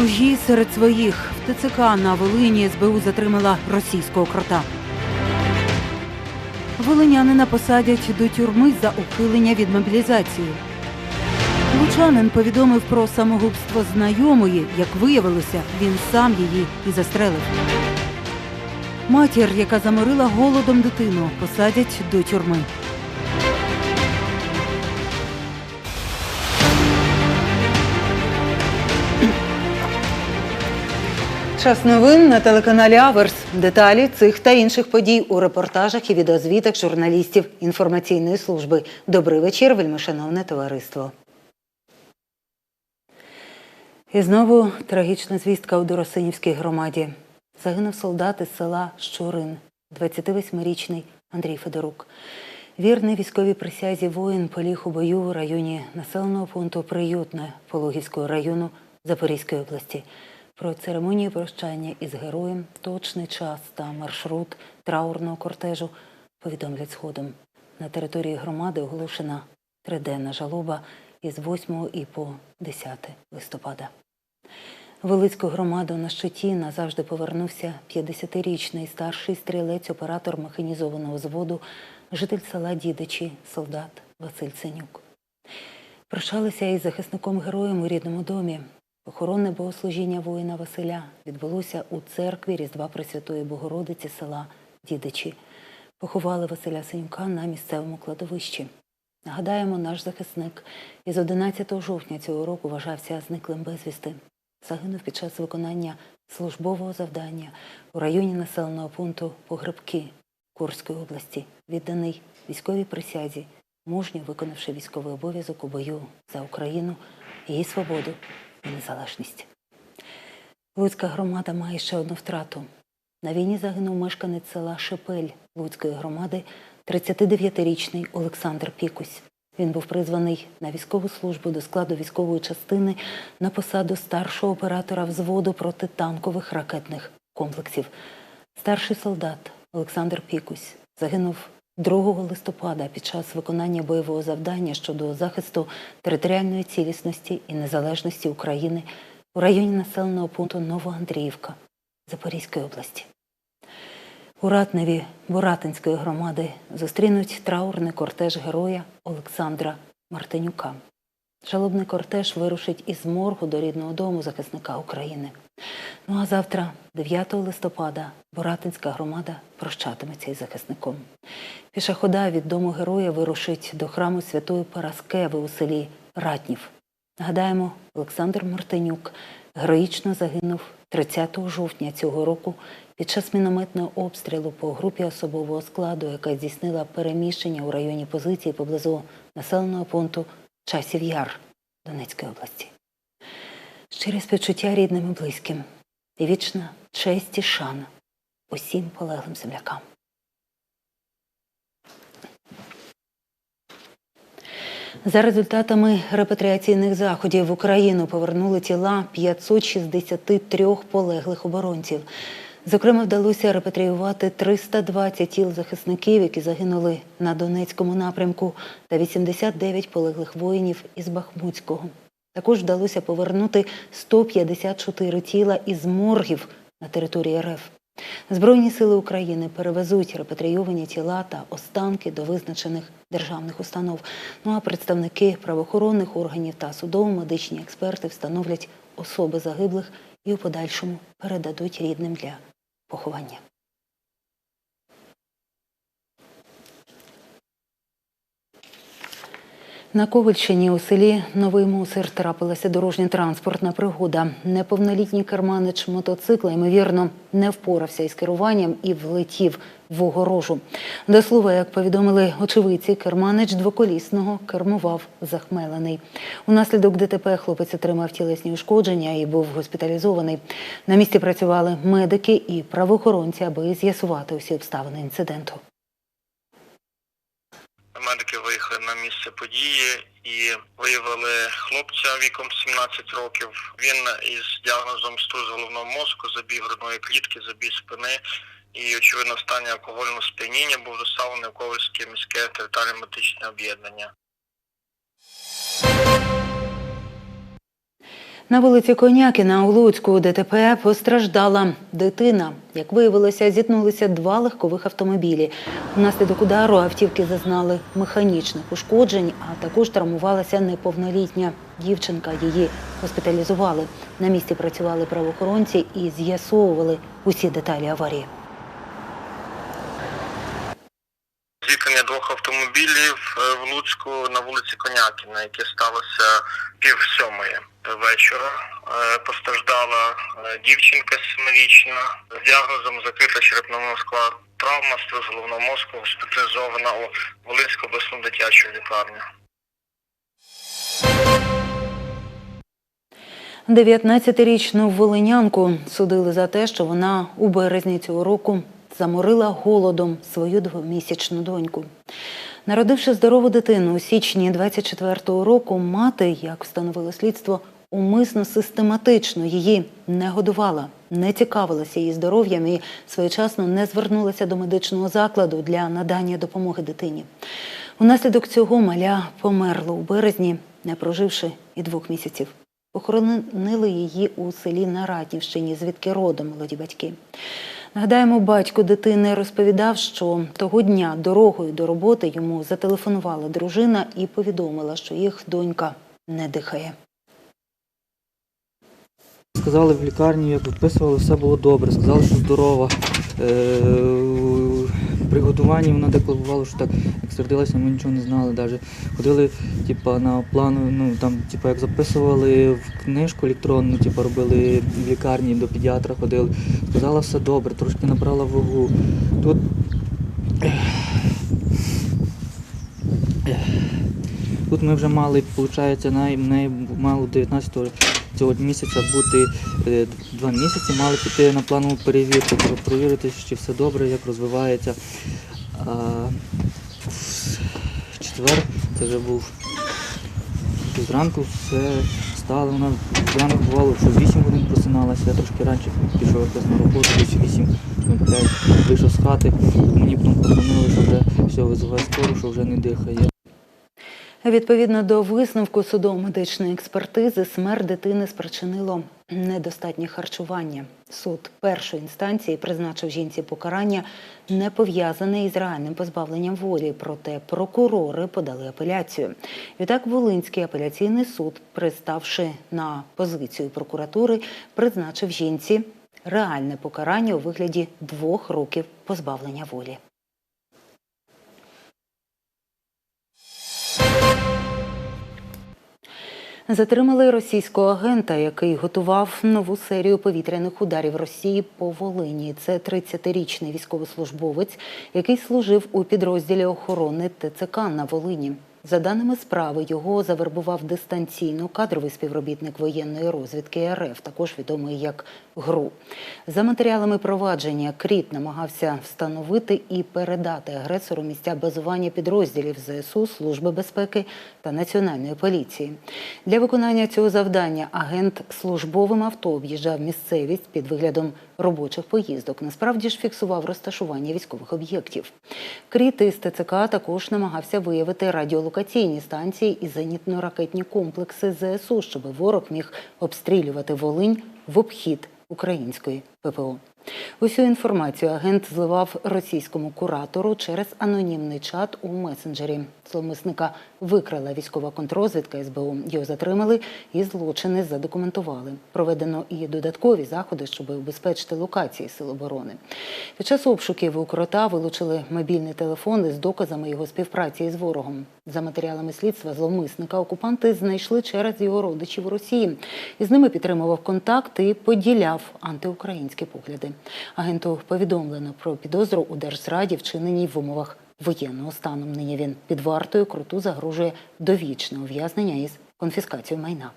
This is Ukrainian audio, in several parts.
Чужі серед своїх в ТЦК на Волині СБУ затримала російського крота. Волинянина посадять до тюрми за ухилення від мобілізації. Лучанин повідомив про самогубство знайомої. Як виявилося, він сам її і застрелив. Матір, яка заморила голодом дитину, посадять до тюрми. Час новин на телеканалі Аверс. Деталі цих та інших подій у репортажах і відеозвітах журналістів інформаційної служби. Добрий вечір, вельмишановне товариство. І знову трагічна звістка у Доросинівській громаді. Загинув солдат із села Щурин, 28-річний Андрій Федорук. Вірний військовій присязі воїн поліг у бою у районі населеного пункту Приютне Пологівського району Запорізької області. Про церемонію прощання із героєм, точний час та маршрут траурного кортежу повідомлять згодом. На території громади оголошена триденна жалоба із 8 і по 10 листопада. Велицьку громаду на щиті назавжди повернувся 50-річний старший стрілець-оператор механізованого зводу, житель села Дідичі, солдат Василь Ценюк. Прощалися із захисником героєм у рідному домі. Похоронне богослужіння воїна Василя відбулося у церкві Різдва Пресвятої Богородиці села Дідичі. Поховали Василя Сенюка на місцевому кладовищі. Нагадаємо, наш захисник із 11 жовтня цього року вважався зниклим безвісти. Загинув під час виконання службового завдання у районі населеного пункту Погребки Курської області, відданий військовій присязі, мужньо виконавши військовий обов'язок у бою за Україну, її свободу незалежність. Луцька громада має ще одну втрату. На війні загинув мешканець села Шепель Луцької громади 39-річний Олександр Пікусь. Він був призваний на військову службу до складу військової частини на посаду старшого оператора взводу протитанкових ракетних комплексів. Старший солдат Олександр Пікусь загинув 2 листопада під час виконання бойового завдання щодо захисту територіальної цілісності і незалежності України у районі населеного пункту Новоандріївка Запорізької області. У Ратневі Буратинської громади зустрінуть траурний кортеж героя Олександра Мартинюка. Жалобний кортеж вирушить із моргу до рідного дому захисника України. Ну а завтра, 9 листопада, Боратинська громада прощатиметься із захисником. Піша хода від дому героя вирушить до храму Святої Параскеви у селі Ратнів. Нагадаємо, Олександр Мартинюк героїчно загинув 30 жовтня цього року під час мінометного обстрілу по групі особового складу, яка здійснила переміщення у районі позиції поблизу населеного пункту Часів Яр Донецької області. Щирі співчуття рідним і близьким і вічна честь і шана усім полеглим землякам. За результатами репатріаційних заходів в Україну повернули тіла 563 полеглих оборонців. Зокрема, вдалося репатріювати 320 тіл захисників, які загинули на Донецькому напрямку, та 89 полеглих воїнів із Бахмутського. Також вдалося повернути 154 тіла із моргів на території РФ. Збройні сили України перевезуть репатрійовані тіла та останки до визначених державних установ. Ну а представники правоохоронних органів та судово-медичні експерти встановлять особи загиблих і у подальшому передадуть рідним для поховання. На Ковальщині у селі Новий Мусир трапилася дорожньо-транспортна пригода. Неповнолітній керманич мотоцикла, ймовірно, не впорався із керуванням і влетів в огорожу. До слова, як повідомили очевидці, керманич двоколісного кермував захмелений. Унаслідок ДТП хлопець отримав тілесні ушкодження і був госпіталізований. На місці працювали медики і правоохоронці, аби з'ясувати усі обставини інциденту. Медики виїхали на місце події і виявили хлопця віком 17 років. Він із діагнозом стуз головного мозку, забій грудної клітки, забій спини і очевидно в стані алкогольного сп'яніння був доставлений в Ковальське міське територіальне медичне об'єднання. На вулиці Конякіна у Луцьку ДТП постраждала дитина. Як виявилося, зіткнулися два легкових автомобілі. Внаслідок удару автівки зазнали механічних ушкоджень, а також травмувалася неповнолітня дівчинка. Її госпіталізували. На місці працювали правоохоронці і з'ясовували усі деталі аварії. Зіткнення двох автомобілів е, в Луцьку на вулиці Конякіна, яке сталося пів сьомої вечора. Е, Постраждала е, дівчинка семирічна з діагнозом закрита черепно-мозкова травма, струс головного мозку, госпіталізована у Волинську обласну дитячу лікарню. 19-річну волинянку судили за те, що вона у березні цього року заморила голодом свою двомісячну доньку. Народивши здорову дитину у січні 24-го року, мати, як встановило слідство, умисно систематично її не годувала, не цікавилася її здоров'ям і своєчасно не звернулася до медичного закладу для надання допомоги дитині. Унаслідок цього маля померла у березні, не проживши і двох місяців. Похоронили її у селі на Ратнівщині, звідки родом молоді батьки. Нагадаємо, батько дитини розповідав, що того дня дорогою до роботи йому зателефонувала дружина і повідомила, що їх донька не дихає. Сказали в лікарні, як виписували, все було добре. Сказали, що здорова. При готуванні вона декларувала, що так, як сердилася, ми нічого не знали. Навіть ходили типа, на плану, ну там, типа, як записували в книжку електронну, типа, робили в лікарні до педіатра ходили. Сказала, все добре, трошки набрала вагу. Тут Тут ми вже мали, виходить, най, най, мало 19 цього місяця бути е, два місяці, мали піти на планову перевірку, про- провірити, чи все добре, як розвивається. А, в четвер це вже був зранку, все стало. Вона зранку бувало, що 8 годин просиналася, я трошки раніше пішов якраз на роботу, десь 8 5 вийшов з хати, мені потім подзвонили, що вже все, визиває скору, що вже не дихає. Відповідно до висновку судово-медичної експертизи, смерть дитини спричинило недостатнє харчування. Суд першої інстанції призначив жінці покарання не пов'язане із реальним позбавленням волі. Проте прокурори подали апеляцію. Відтак Волинський апеляційний суд, приставши на позицію прокуратури, призначив жінці реальне покарання у вигляді двох років позбавлення волі. Затримали російського агента, який готував нову серію повітряних ударів Росії по Волині. Це 30-річний військовослужбовець, який служив у підрозділі охорони ТЦК на Волині. За даними справи, його завербував дистанційно кадровий співробітник воєнної розвідки РФ, також відомий як ГРУ. За матеріалами провадження Кріт намагався встановити і передати агресору місця базування підрозділів ЗСУ, Служби безпеки та Національної поліції. Для виконання цього завдання агент службовим авто об'їжджав місцевість під виглядом робочих поїздок. Насправді ж фіксував розташування військових об'єктів. Кріт із ТЦК також намагався виявити радіолокаційні станції і зенітно-ракетні комплекси ЗСУ, щоб ворог міг обстрілювати Волинь в обхід української ППО. Усю інформацію агент зливав російському куратору через анонімний чат у месенджері. Зловмисника викрала військова контрозвідка СБУ. Його затримали і злочини задокументували. Проведено і додаткові заходи, щоб убезпечити локації сил оборони. Під час обшуків у крота вилучили мобільний телефон із доказами його співпраці із ворогом. За матеріалами слідства зловмисника окупанти знайшли через його родичів у Росії. Із ними підтримував контакт і поділяв антиукраїнські погляди. Агенту повідомлено про підозру у держзраді, вчиненій в умовах воєнного стану. Нині він під вартою круту загрожує довічне ув'язнення із конфіскацією майна.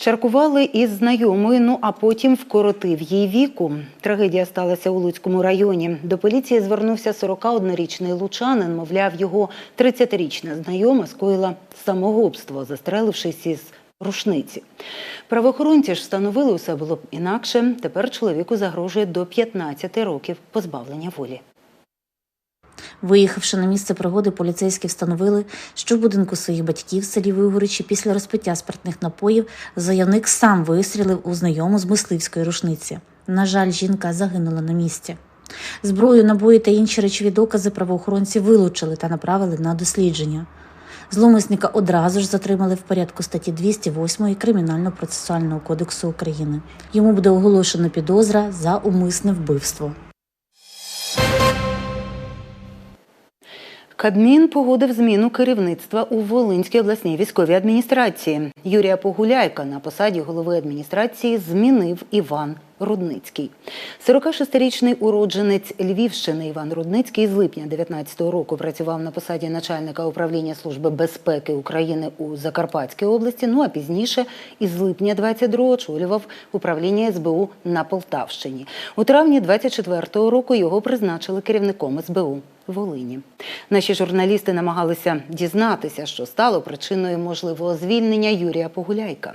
Чаркували із знайомою, ну а потім вкоротив їй віку. Трагедія сталася у Луцькому районі. До поліції звернувся 41-річний лучанин. Мовляв, його 30-річна знайома скоїла самогубство, застрелившись із рушниці. Правоохоронці ж встановили, усе було б інакше. Тепер чоловіку загрожує до 15 років позбавлення волі. Виїхавши на місце пригоди, поліцейські встановили, що в будинку своїх батьків в селі Вигоричі після розпиття спиртних напоїв заявник сам вистрілив у знайому з мисливської рушниці. На жаль, жінка загинула на місці. Зброю, набої та інші речові докази правоохоронці вилучили та направили на дослідження. Зловмисника одразу ж затримали в порядку статті 208 Кримінально-процесуального кодексу України. Йому буде оголошено підозра за умисне вбивство. Кабмін погодив зміну керівництва у Волинській обласній військовій адміністрації. Юрія Погуляйка на посаді голови адміністрації змінив Іван Рудницький. 46-річний уродженець Львівщини Іван Рудницький з липня 2019 року працював на посаді начальника управління Служби безпеки України у Закарпатській області. Ну а пізніше із липня 22-го очолював управління СБУ на Полтавщині. У травні 24-го року його призначили керівником СБУ. Волині. Наші журналісти намагалися дізнатися, що стало причиною можливого звільнення Юрія Погуляйка.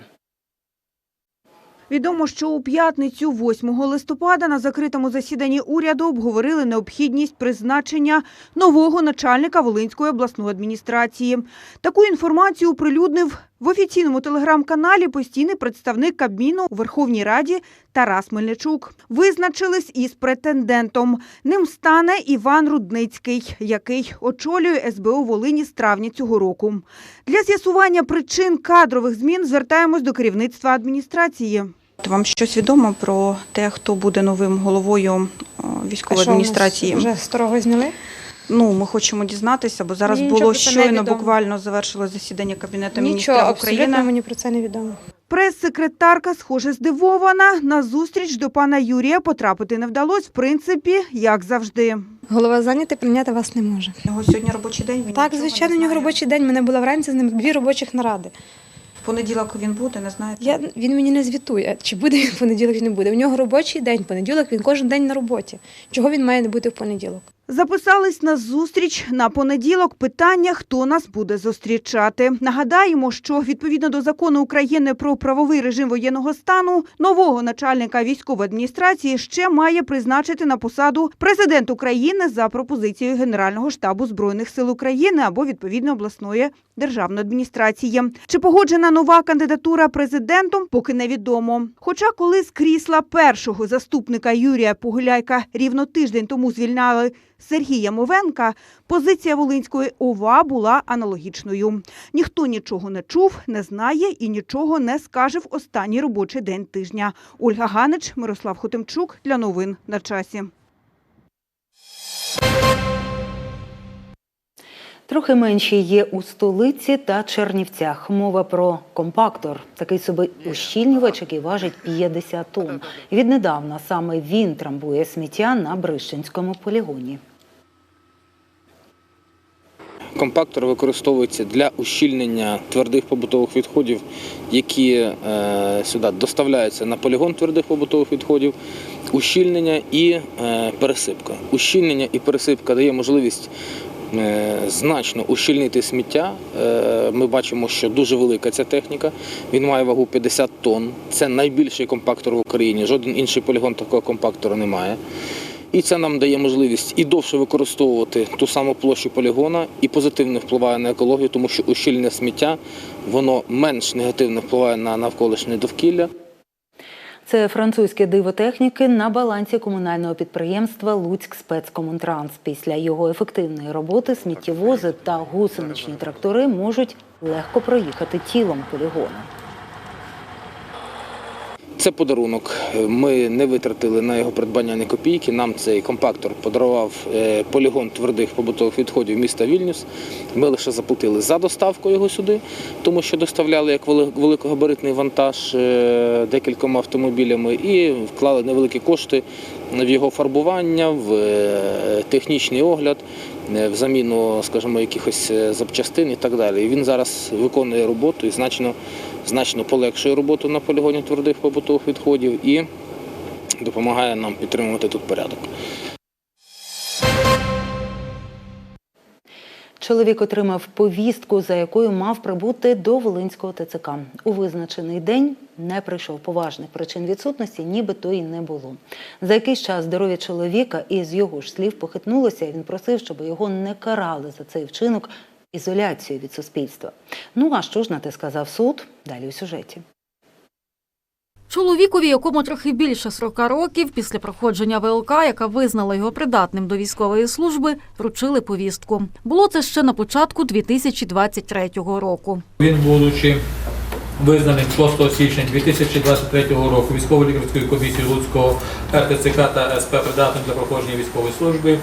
Відомо, що у п'ятницю, 8 листопада, на закритому засіданні уряду обговорили необхідність призначення нового начальника Волинської обласної адміністрації. Таку інформацію оприлюднив в офіційному телеграм-каналі постійний представник Кабміну у Верховній Раді Тарас Мельничук. Визначились із претендентом. Ним стане Іван Рудницький, який очолює СБУ Волині з травня цього року. Для з'ясування причин кадрових змін звертаємось до керівництва адміністрації. Вам щось відомо про те, хто буде новим головою військової адміністрації? Вже старого зняли? Ну, ми хочемо дізнатися, бо зараз Мені нічого було про це не щойно відомо. буквально завершилось засідання Кабінету Нічого, міністрів абсолютно України. мені про це не відомо. Прес-секретарка, схоже, здивована. На зустріч до пана Юрія потрапити не вдалося, в принципі, як завжди. Голова зайнятий, прийняти вас не може. Його сьогодні робочий день. Він Так, нічого звичайно, у нього знає. робочий день. Мене була вранці з ним дві робочих наради. В понеділок він буде, не знаєте? Я, він мені не звітує, чи буде він в понеділок, чи не буде. У нього робочий день, понеділок, він кожен день на роботі. Чого він має не бути в понеділок? Записались на зустріч на понеділок. Питання, хто нас буде зустрічати. Нагадаємо, що відповідно до закону України про правовий режим воєнного стану нового начальника військової адміністрації ще має призначити на посаду президент України за пропозицією Генерального штабу збройних сил України або відповідно обласної державної адміністрації. Чи погоджена нова кандидатура президентом, поки невідомо. Хоча, коли з крісла першого заступника Юрія Погуляйка рівно тиждень тому звільняли Сергія Мовенка, позиція Волинської ОВА була аналогічною. Ніхто нічого не чув, не знає і нічого не скаже в останній робочий день тижня. Ольга Ганич, Мирослав Хотимчук для новин на часі. Трохи менші є у столиці та Чернівцях. Мова про компактор, такий собі ущільнювач, який важить 50 тонн. Віднедавна саме він трамбує сміття на Брищенському полігоні. Компактор використовується для ущільнення твердих побутових відходів, які е, сюди доставляються на полігон твердих побутових відходів, ущільнення і е, пересипка. Ущільнення і пересипка дає можливість значно ущільнити сміття. Е, ми бачимо, що дуже велика ця техніка. Він має вагу 50 тонн. Це найбільший компактор в Україні. Жоден інший полігон такого компактора не має. І це нам дає можливість і довше використовувати ту саму площу полігона, і позитивно впливає на екологію, тому що ущільнення сміття воно менш негативно впливає на навколишнє довкілля. Це французьке диво техніки на балансі комунального підприємства Луцьк спецкомунтранс. Після його ефективної роботи сміттєвози та гусеничні трактори можуть легко проїхати тілом полігону. Це подарунок. Ми не витратили на його придбання ні копійки. Нам цей компактор подарував е, полігон твердих побутових відходів міста Вільнюс. Ми лише заплатили за доставку його сюди, тому що доставляли як великогабаритний вантаж е, декількома автомобілями і вклали невеликі кошти в його фарбування, в е, технічний огляд, в заміну, скажімо, якихось запчастин і так далі. І він зараз виконує роботу і значно значно полегшує роботу на полігоні твердих побутових відходів і допомагає нам підтримувати тут порядок. Чоловік отримав повістку, за якою мав прибути до Волинського ТЦК. У визначений день не прийшов поважних причин відсутності, нібито і не було. За якийсь час здоров'я чоловіка із його ж слів похитнулося. Він просив, щоб його не карали за цей вчинок ізоляцією від суспільства. Ну а що ж на те сказав суд? Далі у сюжеті. Чоловікові, якому трохи більше 40 років, після проходження ВЛК, яка визнала його придатним до військової служби, вручили повістку. Було це ще на початку 2023 року. Він, будучи визнаним 6 січня 2023 року військово-лікарською комісією Луцького РТЦК та СП придатним для проходження військової служби,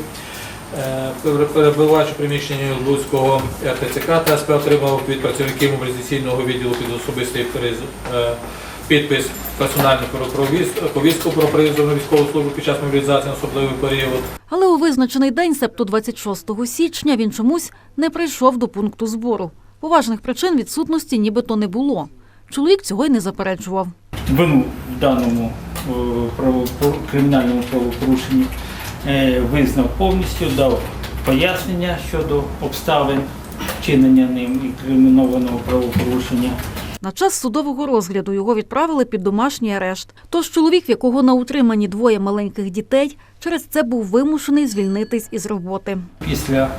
е, пере- перебуваючи приміщенні Луцького РТЦК та СП отримав від працівників мобілізаційного відділу під особистий приз- е, підпис персональну повістку про на військову службу під час мобілізації на особливий період. Але у визначений день, себто 26 січня, він чомусь не прийшов до пункту збору. Поважних причин відсутності нібито не було. Чоловік цього й не заперечував. вину в даному е, кримінальному правопорушенні е, визнав повністю, дав пояснення щодо обставин вчинення ним і кримінованого правопорушення. На час судового розгляду його відправили під домашній арешт. Тож чоловік, в якого на утриманні двоє маленьких дітей, через це був вимушений звільнитись із роботи. Після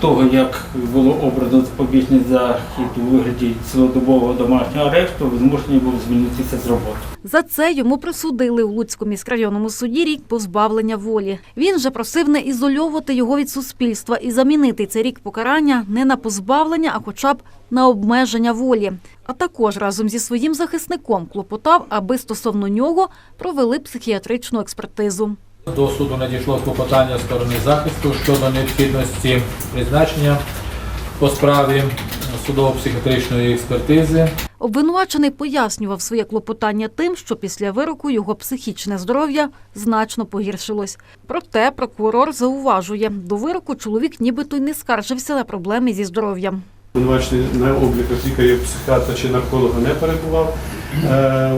того, як було обрано запобіжний захід у вигляді цілодобового домашнього арешту, змушений був звільнитися з роботи. За це йому присудили у Луцькому міськрайонному суді рік позбавлення волі. Він же просив не ізольовувати його від суспільства і замінити цей рік покарання не на позбавлення, а хоча б на обмеження волі. А також разом зі своїм захисником клопотав, аби стосовно нього провели психіатричну експертизу. До суду надійшло клопотання сторони захисту щодо необхідності призначення по справі судово-психіатричної експертизи. Обвинувачений пояснював своє клопотання тим, що після вироку його психічне здоров'я значно погіршилось. Проте прокурор зауважує, до вироку чоловік нібито й не скаржився на проблеми зі здоров'ям. Обвинувачений на обліках лікаря, психіатра чи нарколога не перебував. Е,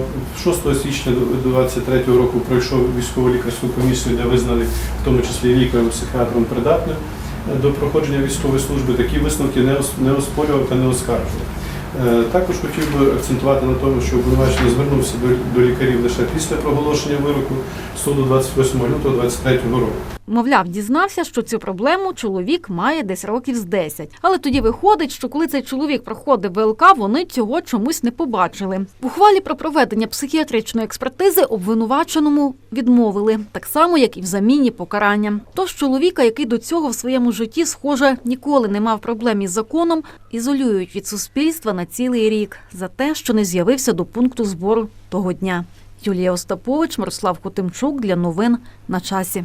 6 січня 2023 року пройшов військово-лікарську комісію, де визнали в тому числі лікарем, психіатром придатним е, до проходження військової служби. Такі висновки не оспорював та не оскаржував. Е, Також хотів би акцентувати на тому, що обвинувачений звернувся до лікарів лише після проголошення вироку суду 28 лютого 2023 року. Мовляв, дізнався, що цю проблему чоловік має десь років з 10. Але тоді виходить, що коли цей чоловік проходив ВЛК, вони цього чомусь не побачили. В ухвалі про проведення психіатричної експертизи обвинуваченому відмовили, так само як і в заміні покарання. Тож чоловіка, який до цього в своєму житті, схоже, ніколи не мав проблем із законом, ізолюють від суспільства на цілий рік за те, що не з'явився до пункту збору того дня. Юлія Остапович, Мирослав Хотимчук для новин на часі.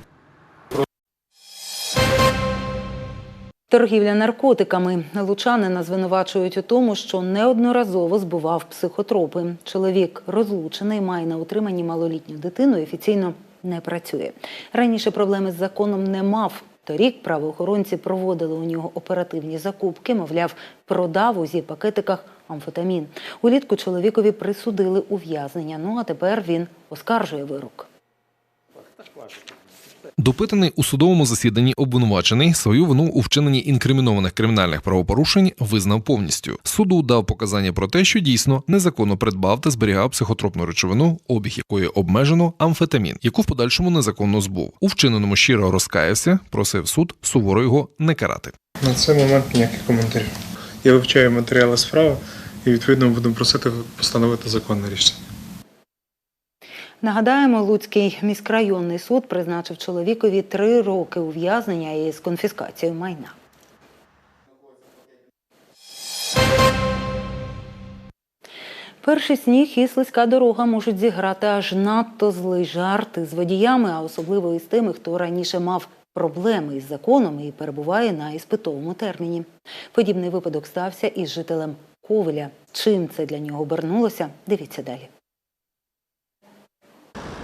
Торгівля наркотиками. Лучанина звинувачують у тому, що неодноразово збував психотропи. Чоловік розлучений, має на утриманні малолітню дитину і офіційно не працює. Раніше проблеми з законом не мав. Торік правоохоронці проводили у нього оперативні закупки, мовляв, продав у зі пакетиках амфетамін. Улітку чоловікові присудили ув'язнення. Ну а тепер він оскаржує вирок. Допитаний у судовому засіданні обвинувачений свою вину у вчиненні інкримінованих кримінальних правопорушень визнав повністю. Суду дав показання про те, що дійсно незаконно придбав та зберігав психотропну речовину, обіг якої обмежено амфетамін, яку в подальшому незаконно збув. У вчиненому щиро розкаявся, просив суд суворо його не карати. На цей момент ніяких коментарів. Я вивчаю матеріали справи і відповідно буду просити постановити законне рішення. Нагадаємо, Луцький міськрайонний суд призначив чоловікові три роки ув'язнення із конфіскацією майна. Перший сніг і слизька дорога можуть зіграти аж надто злий жарт з водіями, а особливо із тими, хто раніше мав проблеми із законом і перебуває на іспитовому терміні. Подібний випадок стався із жителем Ковеля. Чим це для нього обернулося? Дивіться далі.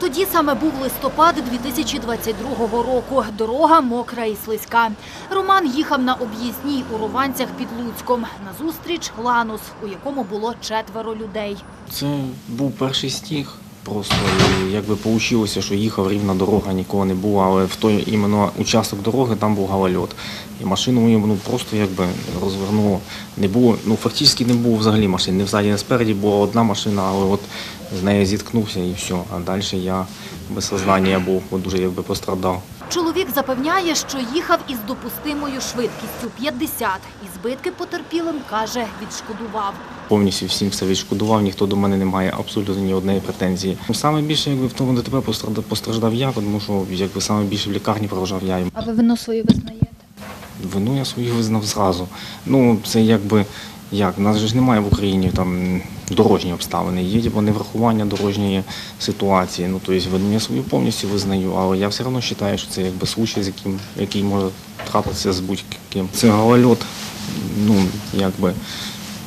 Тоді саме був листопад 2022 року. Дорога мокра і слизька. Роман їхав на об'їзній у Рованцях під Луцьком. Назустріч Ланус, у якому було четверо людей. Це був перший сніг. Просто якби получилося, що їхав рівна дорога, нікого не було, але в той іменно участок дороги там був галальот. І машину мою ну, просто якби розвернуло. Не було, ну фактично не було взагалі машин. Не взаді, не спереді була одна машина, але от з нею зіткнувся і все. А далі я без сознання був, от дуже якби пострадав. Чоловік запевняє, що їхав із допустимою швидкістю 50 і збитки потерпілим, каже, відшкодував. Повністю всім все відшкодував, ніхто до мене не має абсолютно ні однієї претензії. Саме більше якби в тому ДТП постраждав, постраждав я, тому що якби саме більше в лікарні провожав я. А ви вину свою визнаєте? Вину я свою визнав зразу. Ну, це якби як, нас же ж немає в Україні там дорожні обставини, є вони неврахування дорожньої ситуації. Ну, тобто я свою повністю визнаю, але я все одно вважаю, що це якби случай, з яким, який може трапитися з будь-ким. Це голольот, ну, якби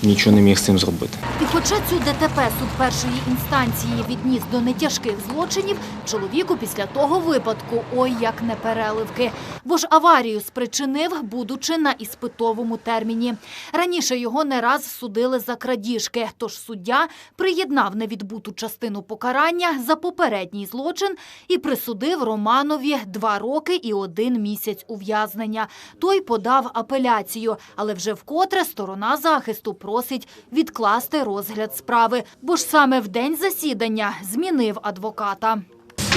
нічого не міг з цим зробити. І хоча цю ДТП суд першої інстанції відніс до нетяжких злочинів, чоловіку після того випадку ой як не переливки. Бо ж аварію спричинив, будучи на іспитовому терміні. Раніше його не раз судили за крадіжки, тож суддя приєднав невідбуту частину покарання за попередній злочин і присудив Романові два роки і один місяць ув'язнення. Той подав апеляцію, але вже вкотре сторона захисту просить відкласти розгляд справи, бо ж саме в день засідання змінив адвоката.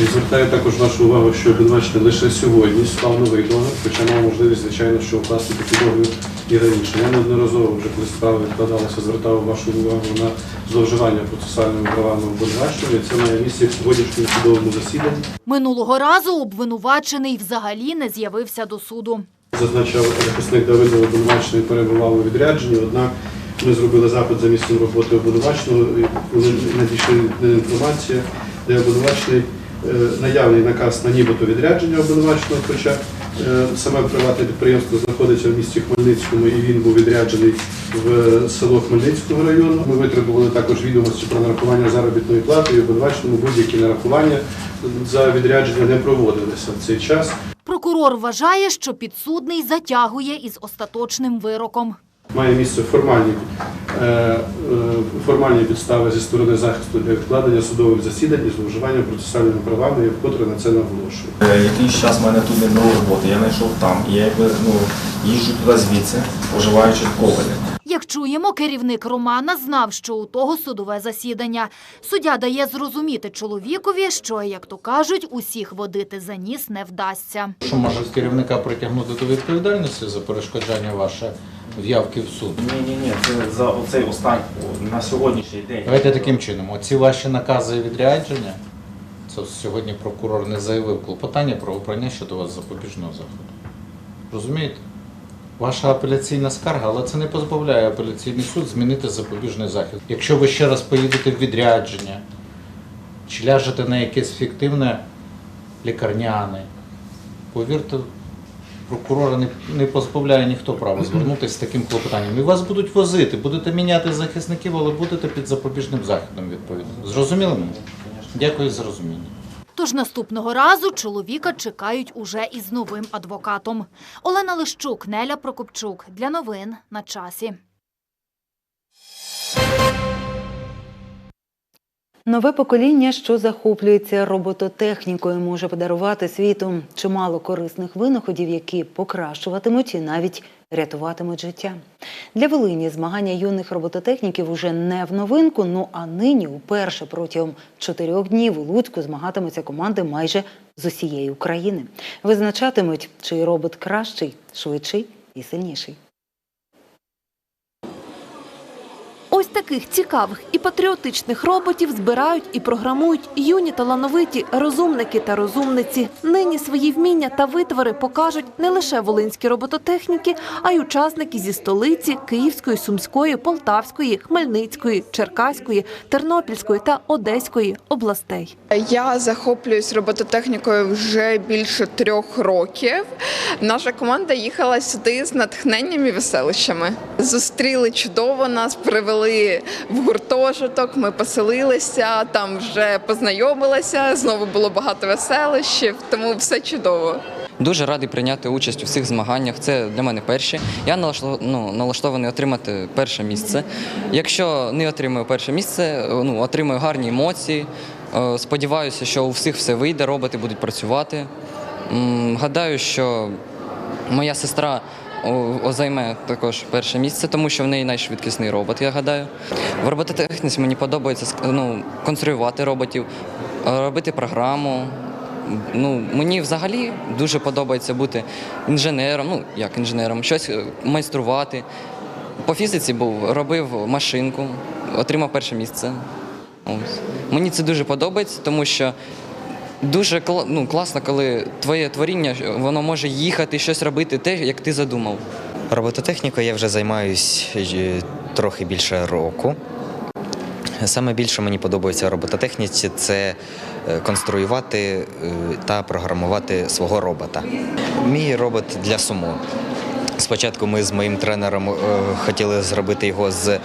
І звертаю також вашу увагу, що обвинувачений лише сьогодні склав новий договір, хоча мав можливість, звичайно, що укласти такий договір і раніше. Я неодноразово вже коли справа відкладалася, звертав вашу увагу на зловживання процесуальними правами обвинуваченого. І це має місце в сьогоднішньому судовому засіданні. Минулого разу обвинувачений взагалі не з'явився до суду. Зазначав захисник Давидов обвинувачений перебував у відрядженні, однак ми зробили запит за місцем роботи обвинуваченого, коли надійшла інформація, де обвинувачений е, наявний наказ на нібито відрядження обвинуваченого, хоча е, саме приватне підприємство знаходиться в місті Хмельницькому і він був відряджений в село Хмельницького району. Ми витребували також відомості про нарахування заробітної плати і обвинуваченому будь-які нарахування за відрядження не проводилися в цей час. Прокурор вважає, що підсудний затягує із остаточним вироком. Має місце формальні, е, е, формальні підстави зі сторони захисту для відкладення судових засідань і зловживання процесуальними правами, я вкотре на це наголошую. Е, Якийсь час в мене тут не було роботи, я знайшов там. І я якби ну, їжджу туди звідси, проживаючи в Ковалі. Як чуємо, керівник Романа знав, що у того судове засідання. Суддя дає зрозуміти чоловікові, що, як то кажуть, усіх водити за ніс не вдасться. Що може керівника притягнути до відповідальності за перешкоджання ваше в'явки в суд? Ні, ні, ні, це за оцей останній на сьогоднішній день. Давайте таким чином. Оці ваші накази і відрядження. Це сьогодні прокурор не заявив клопотання про обрання щодо вас запобіжного заходу. Розумієте? Ваша апеляційна скарга, але це не позбавляє апеляційний суд змінити запобіжний захід. Якщо ви ще раз поїдете в відрядження чи ляжете на якесь фіктивне лікарняне, повірте, прокурора не, не позбавляє ніхто права звернутися з таким клопотанням. І вас будуть возити, будете міняти захисників, але будете під запобіжним заходом відповідно. Зрозуміли мене? Дякую за розуміння. Тож наступного разу чоловіка чекають уже із новим адвокатом. Олена Лищук, Неля Прокопчук. Для новин на часі. Нове покоління, що захоплюється робототехнікою, може подарувати світу чимало корисних винаходів, які покращуватимуть і навіть рятуватимуть життя. Для Волині змагання юних робототехніків уже не в новинку. Ну а нині уперше протягом чотирьох днів у Луцьку змагатимуться команди майже з усієї України. Визначатимуть, чий робот кращий, швидший і сильніший. Ось таких цікавих і патріотичних роботів збирають і програмують юні талановиті розумники та розумниці. Нині свої вміння та витвори покажуть не лише волинські робототехніки, а й учасники зі столиці Київської, Сумської, Полтавської, Хмельницької, Черкаської, Тернопільської та Одеської областей. Я захоплююсь робототехнікою вже більше трьох років. Наша команда їхала сюди з натхненням і веселищами. Зустріли чудово нас, привели в гуртожиток. Ми поселилися, там вже познайомилися. Знову було багато веселищів, тому все чудово. Дуже радий прийняти участь у всіх змаганнях. Це для мене перші. Я ну, налаштований отримати перше місце. Якщо не отримаю перше місце, ну отримаю гарні емоції, Е, Сподіваюся, що у всіх все вийде, роботи будуть працювати. Гадаю, що моя сестра займе також перше місце, тому що в неї найшвидкісний робот, я гадаю. В робототехніці мені подобається ну, конструювати роботів, робити програму. Ну, мені взагалі дуже подобається бути інженером, ну як інженером, щось е, майструвати. По фізиці був, робив машинку, отримав перше місце. Ось. Мені це дуже подобається, тому що дуже ну, класно, коли твоє творіння воно може їхати, щось робити, те, як ти задумав. Робототехнікою я вже займаюсь е, трохи більше року. Саме більше мені подобається робототехніці це е, конструювати е, та програмувати свого робота. Мій робот для сумо. Спочатку ми з моїм тренером хотіли зробити його з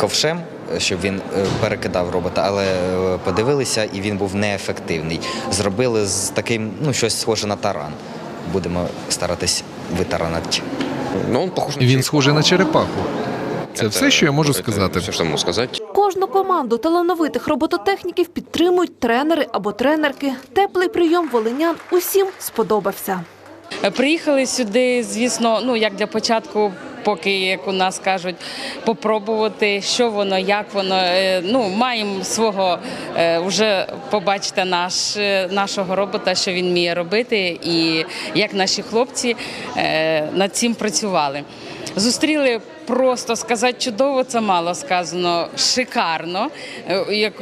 ковшем, щоб він е, перекидав робота, але е, подивилися і він був неефективний. Зробили з таким, ну, щось схоже на таран. Будемо старатись витаранати. Ну, Він схожий на черепаху. Це все, що я можу сказати. Все, что могу сказать. Кожну команду талановитих робототехніків підтримують тренери або тренерки. Теплий прийом волинян усім сподобався. Приїхали сюди, звісно, ну як для початку, поки як у нас кажуть, попробувати, що воно, як воно. Е, Ну маємо свого е, вже побачити наш е, нашого робота, що він вміє робити, і як наші хлопці над цим працювали. Зустріли просто сказати чудово, це мало сказано, шикарно, як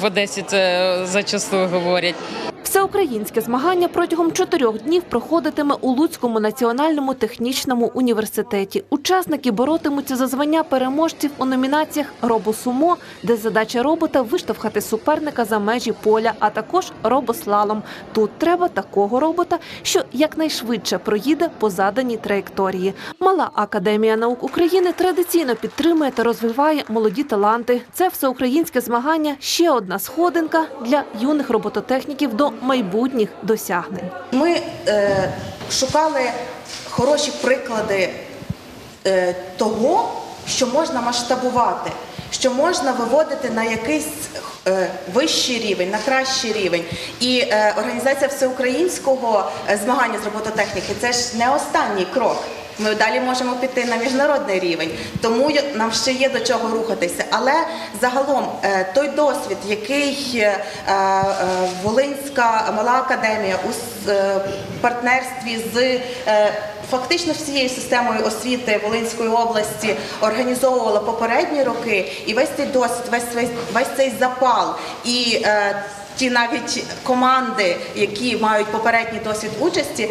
в Одесі це зачасту говорять. Всеукраїнське змагання протягом чотирьох днів проходитиме у Луцькому національному технічному університеті. Учасники боротимуться за звання переможців у номінаціях «Робосумо», де задача робота виштовхати суперника за межі поля, а також робослалом. Тут треба такого робота, що якнайшвидше проїде по заданій траєкторії. Мала академія наук України традиційно підтримує та розвиває молоді таланти. Це всеукраїнське змагання ще одна сходинка для юних робототехніків до майбутніх досягнень. Ми е, шукали хороші приклади е, того, що можна масштабувати, що можна виводити на якийсь е, вищий рівень, на кращий рівень. І е, організація всеукраїнського е, змагання з робототехніки це ж не останній крок. Ми далі можемо піти на міжнародний рівень, тому нам ще є до чого рухатися. Але загалом е, той досвід, який е, е, Волинська мала академія у партнерстві з фактично всією системою освіти Волинської області організовувала попередні роки, і весь цей досвід, весь весь, весь цей запал і е, ті навіть команди, які мають попередній досвід участі,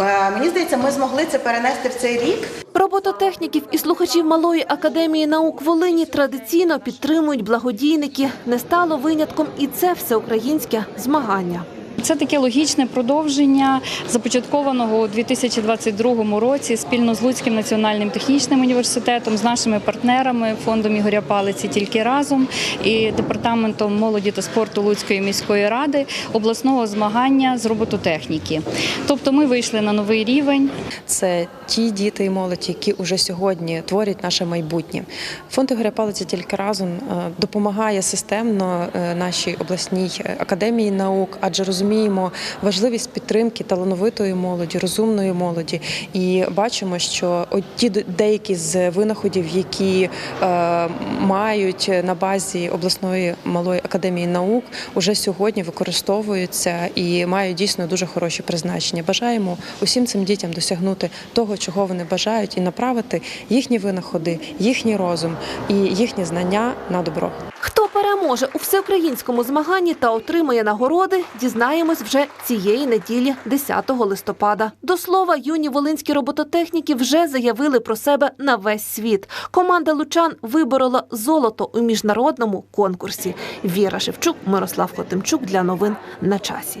е, мені здається, ми змогли це перенести в цей рік. Робототехніків і слухачів Малої академії наук Волині традиційно підтримують благодійники. Не стало винятком і це всеукраїнське змагання. Це таке логічне продовження започаткованого у 2022 році спільно з Луцьким національним технічним університетом, з нашими партнерами фондом Ігоря Палиці тільки разом і департаментом молоді та спорту Луцької міської ради обласного змагання з робототехніки. Тобто ми вийшли на новий рівень. Це ті діти і молодь, які вже сьогодні творять наше майбутнє. Фонд Ігоря Палиці тільки разом е, допомагає системно е, нашій обласній е, академії наук, адже розуміємо важливість підтримки талановитої молоді, розумної молоді. І бачимо, що ті деякі з винаходів, які мають на базі обласної малої академії наук, уже сьогодні використовуються і мають дійсно дуже хороші призначення. Бажаємо усім цим дітям досягнути того, чого вони бажають, і направити їхні винаходи, їхній розум і їхні знання на добро. Хто переможе у всеукраїнському змаганні та отримає нагороди, дізнаємось вже цієї неділі, 10 листопада. До слова, юні волинські робототехніки вже заявили про себе на весь світ. Команда лучан виборола золото у міжнародному конкурсі. Віра Шевчук, Мирослав Хотимчук для новин на часі.